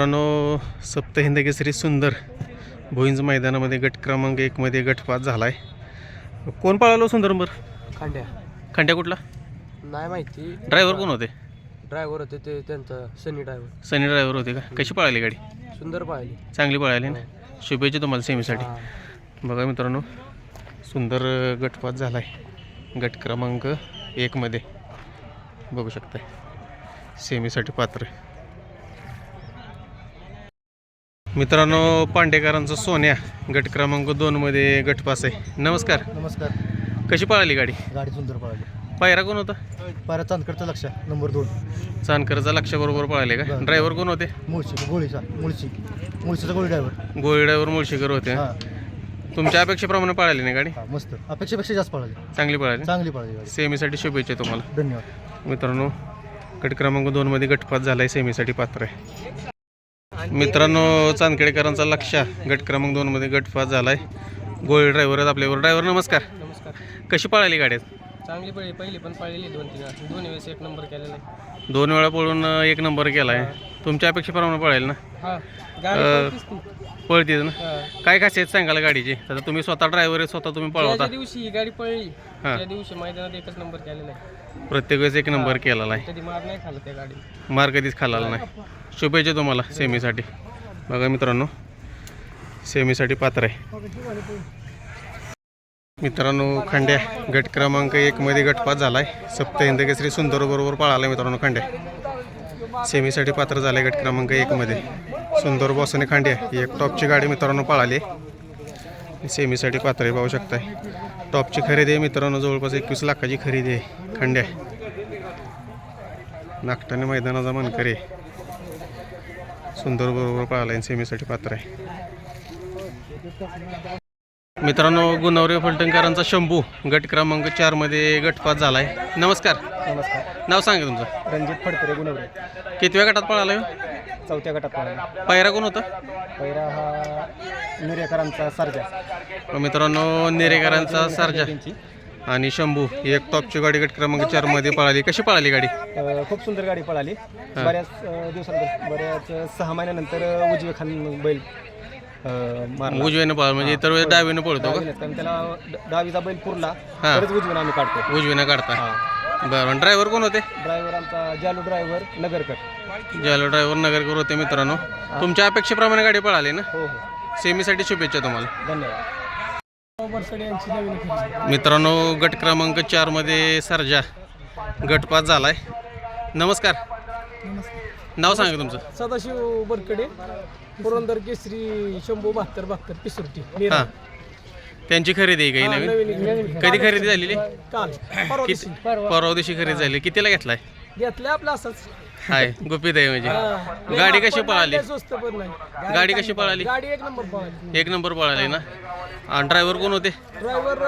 मित्रांनो सप्त हिंद केसरी सुंदर भोईंज मैदानामध्ये गट क्रमांक एकमध्ये गटपात झाला आहे कोण पळालो सुंदर नंबर? खांड्या. खंड्या कुठला? नाही माहिती. ड्रायव्हर कोण होते? ड्रायव्हर होते ते त्यांचं सनी ड्रायव्हर सनी ड्रायव्हर होते का? कशी पळाली गाडी? सुंदर पाहिली चांगली पळाली ना? शुभेच्छा तुम्हाला सेमीसाठी. बघा मित्रांनो सुंदर गटपात झाला आहे गट क्रमांक एकमध्ये बघू शकताय. सेमीसाठी पात्र आहे. मित्रांनो पांडेकरांचा सोन्या गट क्रमांक दोनमध्ये गटपास आहे. नमस्कार. नमस्कार. कशी पळाली गाडी? गाडी सुंदर पळाली. पायरा कोण होता? पारा चांदकडचं लक्ष नंबर दोन. चांदकरचा लक्ष बरोबर पळाले का? बरं. ड्रायव्हर कोण होते? मुळशी गोळीचा मुळशी. मुळशीचा गोळी ड्रायव्हर गोळी ड्रायव्हर मुळशीकर होते. हां. तुमच्या अपेक्षेप्रमाणे पळाली नाही गाडी? हां मस्त. अपेक्षेपेक्षा जास्त पळाली. चांगली पळाली? चांगली पळाली गाडी. सेमीसाठी शुभेच्छा तुम्हाला. धन्यवाद. मित्रांनो गट क्रमांक दोनमध्ये गटपात झाला आहे सेमीसाठी पात्र आहे. मित्रांनो चांदखेडेकरांचा लक्ष. गट क्रमांक दोनमध्ये गटपात झाला आहे गोळी ड्रायव्हर आहेत आपल्यावर. ड्रायव्हर नमस्कार. नमस्कार. कशी पळाली गाडी चांगली पळली. पहिली पण पळलेली दोन तीन. दोन्ही वेळेस एक नंबर केलेला आहे. दोन वेळा पळून एक नंबर केला आहे तुमच्या अपेक्षेप्रमाणे पळेल ना? पळतीच ना. काय खासियत सांगाल गाडीची? आता तुम्ही स्वतः ड्रायव्हर आहे स्वतः तुम्ही पळवता. ज्या दिवशी ही गाडी पळली. त्या दिवशी मैदानात एकच नंबर केलेला आहे. प्रत्येक वेळेस एक नंबर केलेला आहे. कधी मार नाही खाल्ला त्या गाडी मार कधीच खाल्ला नाही. शुभेच्छा तुम्हाला सेमीसाठी. बघा मित्रांनो सेमीसाठी पात्र आहे. मित्रांनो खंड्या गट क्रमांक एकमध्ये गटपात झाला आहे सप्त हिंद केसरी सुंदर बरोबर पळाला मित्रांनो खंड्या. सेमीसाठी पात्र झालं आहे गट क्रमांक एकमध्ये सुंदर बॉसने खांड्या ही एक टॉपची गाडी मित्रांनो पळाली. सेमीसाठी पात्र आहे पाहू शकताय. टॉपची खरेदी आहे मित्रांनो जवळपास एकवीस लाखाची खरेदी आहे. खंड्या नागटाने मैदानाचा मनकरे सुंदर बरोबर पळाला सेमीसाठी पात्र आहे. मित्रांनो गुणवरे फलटणकरांचा शंभू गट क्रमांक चारमध्ये गटपात झाला आहे नमस्कार. नमस्कार. नाव सांगा तुमचं. रणजित फडतरे गुणवरे. कितव्या गटात पळाला ह्यो? चौथ्या गटात पळाला पायरा कोण होता? पहिला हा निर्याकरांचा सर्जा. मित्रांनो नेरेकरांचा सर्जा. त्यांची आणि शंभू ही एक टॉपची गाडी गट क्रमांक चारमध्ये पळाली. कशी पळाली गाडी? अ, खूप सुंदर गाडी पळाली. बऱ्याच अ, दिवसानंतर बऱ्याच अ, सहा महिन्यानंतर अ, उजवे खान बैल अ, मारला. उजव्यानं पळा म्हणजे इतर वेळेस डावीनं पळतो का? डावीनं, कारण त्याला ड- डावीचा बैल पुरला हा. तरच उजवीन आम्ही काढतो उजवीनं काढता. हा. बरं ड्रायव्हर कोण होते? ड्रायव्हर आमचा जालू ड्रायव्हर नगरकर. जालो ड्रायव्हर नगरकर होते मित्रांनो. तुमच्या अपेक्षेप्रमाणे गाडी पळाली ना? हो हो. सेमीसाठी शुभेच्छा तुम्हाला. धन्यवाद. मित्रांनो गट क्रमांक चारमध्ये सर्जा. गटपात झालाय. नमस्कार. नाव सांगा तुमचं. सदाशिव बरकडे पुरंदर केसरी शंभू बहात्तर बहात्तर पिसुर्टी हां. त्यांची खरेदी आहे काही नवीन? कधी खरेदी झालेली? काल परवा किती परवा दिवशी खरेदी झाली. कितीला घेतलाय? घेतलं आपलं असंच. हाय गुपित आहे म्हणजे. गाडी कशी पळाली? स्वस्त पण नाही गाडी कशी पळाली? गाडी एक नंबर पळाली. एक नंबर पळाली ना? आणि ड्रायव्हर कोण होते? ड्रायव्हर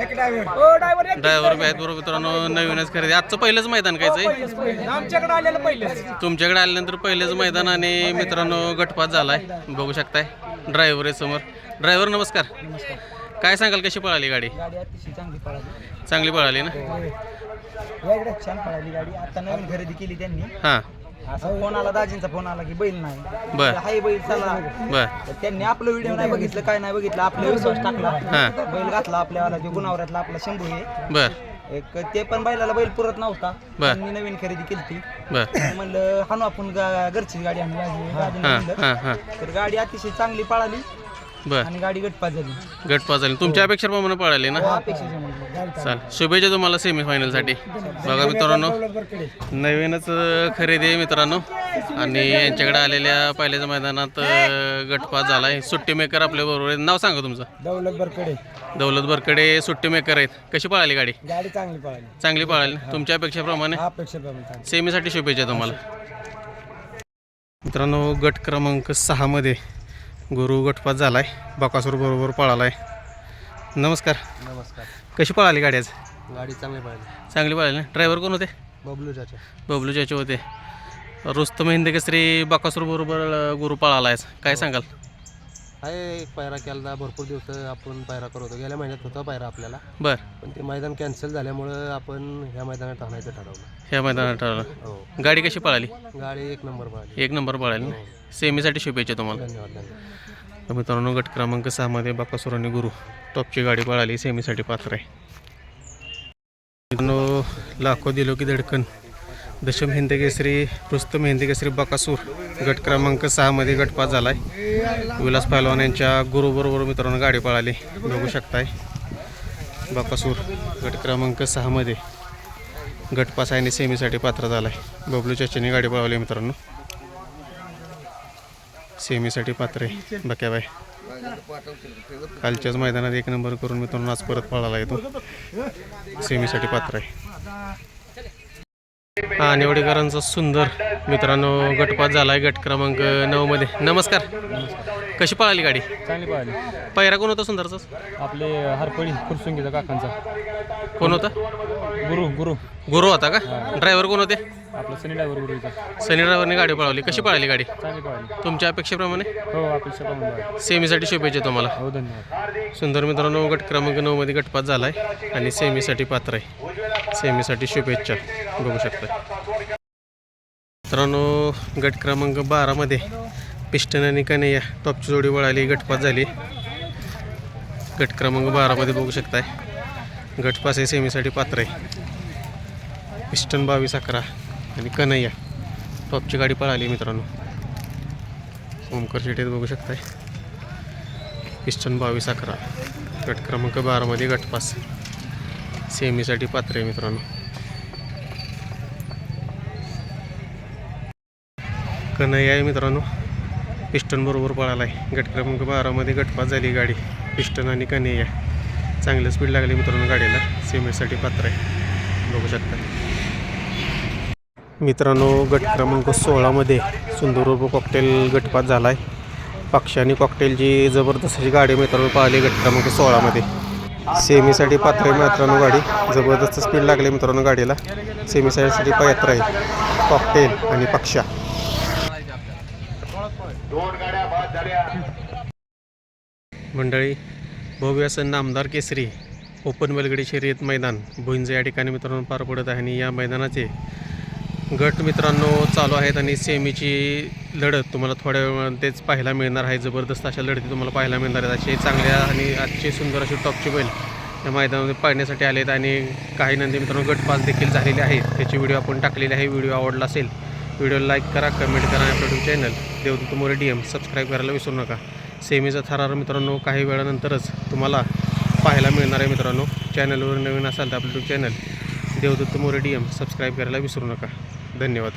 एक ड्रायव्हर. हो ड्रायव्हर एक ड्रायव्हर बी आहेत बरोबर मित्रांनो नवीनच खरेदी. आजचं पहिलंच मैदान कायचं आहे आमच्याकडे आलेलं पहिलेच. तुमच्याकडे आल्यानंतर पहिलेच मैदान आणि मित्रांनो गटपात झालाय. बघू शकताय. ड्रायव्हर आहे समोर. ड्रायव्हर नमस्कार. काय सांगाल कशी पळाली गाडी? गाडी अतिशय चांगली पळाली. चांगली पळाली ना? वेगळ्या छान पळाली गाडी. आता नवीन खरेदी केली त्यांनी. हां. असं फोन आला दाजींचा फोन आला की बैल नाही. बर. हाय बैल चला. बर. तर त्यांनी आपलं व्हिडिओ नाही बघितलं काय नाही बघितलं आपला विश्वास टाकला. बैल घातला आपल्याला जो गुणावऱ्यातला आपला शंभू हे बर. एक ते पण बैलाला बैल पुरत नव्हता. बर. त्यांनी नवीन खरेदी केली ती बर. म्हणलं हाणू आपण गा- घरची गाडी आणली हां म्हणलं. हां हां. तर गाडी अतिशय चांगली पळाली. बर. आणि गाडी गटपात झाली. गटपात झाली. तुमच्या अपेक्षेप्रमाणे पळाली ना? अपेक्षेच्या म्हणलं चाल शुभेच्छा तुम्हाला सेमीफायनलसाठी बघा मित्रांनो नवीनच खरेदी आहे मित्रांनो. आणि यांच्याकडे आलेल्या पहिल्याच्या मैदानात अं, गटपात झाला आहे. सुट्टी मेकर आपल्या बरोबर आहे नाव सांगा तुमचं. दौलत बरकडे. दौलत बरकडे सुट्टी मेकर आहेत. कशी पळाली गाडी? गाडी चांगली पळाली. चांगली पळाली. तुमच्या अपेक्षेप्रमाणे अपेक्षेप्रमाणे सेमीसाठी शुभेच्छा तुम्हाला. मित्रांनो गट क्रमांक सहामध्ये गुरु गटपात झालाय. बकासूर बरोबर पळालाय. नमस्कार. नमस्कार. कशी पळाली गाडी आज? गाडी चांगली पळाली. चांगली पळाली ना? ड्रायव्हर कोण होते? बबलू चाचा. बबलू चाचे होते. रुस्तम हिंद केसरी बकासूर बरोबर अं, गुरु पळाला आहे काय सांगाल? आहे एक पायरा केला भरपूर दिवस आपण पायरा करत होतो. गेल्या महिन्यात होता पायरा आपल्याला. बर. पण ते मैदान कॅन्सल झाल्यामुळं आपण ह्या मैदानात आणायचं ठरवलं. ह्या मैदानात ठरवलं. हो. गाडी कशी पळाली? गाडी एक नंबर पळाली. एक नंबर पळाली ना? सेमीसाठी शुभेच्छा तुम्हाला. धन्यवाद धन्यवाद. तर मित्रांनो गट क्रमांक सहामध्ये बाकासुर आणि गुरु. टॉपची गाडी पळाली सेमीसाठी पात्र आहे. मित्रांनो लाखो दिलो की धडकन. दशम हिंद केसरी रुस्तम हिंद केसरी बकासूर गट क्रमांक सहामध्ये गटपास झाला आहे विलास पहलवान यांच्या गुरुबरोबर मित्रांनो गाडी पळाली. बघू शकताय. बकासूर गट क्रमांक सहामध्ये गटपास आहे आणि सेमीसाठी पात्र झाला आहे बबलू चाचीने गाडी पळवली मित्रांनो. सेमीसाठी पात्र आहे. बक्याबाई कालच्याच मैदानात एक नंबर करून मित्रांनो आज परत पळाला येतो. सेमीसाठी पात्र आहे. हा निवडीकरांचा सुंदर मित्रांनो गटपात झाला आहे गट क्रमांक नऊमध्ये. नमस्कार. कशी पळाली गाडी? चांगली पाहिली पहिरा कोण होता सुंदरचा आपले हरपळी फुरसुंगीचा काकांचा. कोण होता? गुरु गुरु. गुरु होता का? ड्रायव्हर कोण होते? आपलं सनी ड्रायव्हर गुरुचा सनी ड्रायव्हरने गाडी पळवली. कशी पळाली गाडी? चांगली पाहिली तुमच्या अपेक्षेप्रमाणे? हो अपेक्षा प्रमाणे सेमीसाठी शुभेच्छा तुम्हाला. हो धन्यवाद. सुंदर मित्रांनो गट क्रमांक नऊमध्ये गटपात झाला आहे आणि सेमीसाठी पात्र आहे. सेमीसाठी शुभेच्छा. बघू शकता मित्रांनो गट क्रमांक बारामध्ये पिस्टन आणि कन्हैया टॉपची जोडी वळाली गटपात झाली. गट क्रमांक बारामध्ये बघू शकताय. गटपास आहे सेमीसाठी पात्र आहे. पिस्टन बावीस अकरा. आणि कन्हैया. टॉपची गाडी पळाली मित्रांनो. ओमकर सिटीत बघू शकताय. पिस्टन बावीस अकरा. गट क्रमांक बारामध्ये गटपास सेमीसाठी पात्र आहे मित्रांनो. कन्हैया आहे मित्रांनो. पिस्टन बरोबर पळाला आहे गट क्रमांक बारामध्ये गटपास झाली गाडी. पिस्टन आणि कन्हैया. चांगलं स्पीड लागली मित्रांनो गाडीला. सेमीसाठी पात्र आहे. बघू शकता. मित्रांनो गट क्रमांक सोळामध्ये सुंदर कॉकटेल गटपात झाला आहे पक्ष कॉकटेलची जबरदस्त अशी गाडी मित्रांनो पाहिली गट क्रमांक सोळामध्ये सेमीसाठी पात्र आहे मित्रांनो गाडी. जबरदस्त स्पीड लागली मित्रांनो गाडीला. सेमीसाठी पात्र आहे. कॉकटेल आणि पक्षा मंडळी भव्य असं नामदार केसरी ओपन बलगडी शर्यत मैदान भुईंज या ठिकाणी मित्रांनो पार पडत आहे आणि या मैदानाचे गट मित्रांनो चालू आहेत आणि सेमीची लढत तुम्हाला थोड्या वेळामध्येच पाहायला मिळणार आहे. जबरदस्त अशा लढती तुम्हाला पाहायला मिळणार आहेत. असे चांगल्या आणि आजचे सुंदर असे टॉपचे बैल या मैदानामध्ये पाहण्यासाठी आलेत आणि काही नंदी मित्रांनो गटपास देखील झालेले आहेत. त्याची व्हिडिओ आपण टाकलेली आहे. व्हिडिओ आवडला असेल व्हिडिओला लाईक करा कमेंट करा आणि आपलं यूट्यूब चॅनल देवदूत मोरे डी एम सबस्क्राईब करायला विसरू नका. सेमीचा थरार मित्रांनो काही वेळानंतरच तुम्हाला पाहायला मिळणार आहे मित्रांनो. चॅनलवर नवीन असाल तर आपलं YouTube channel Devdatta More D M subscribe करायला विसरू नका. धन्यवाद.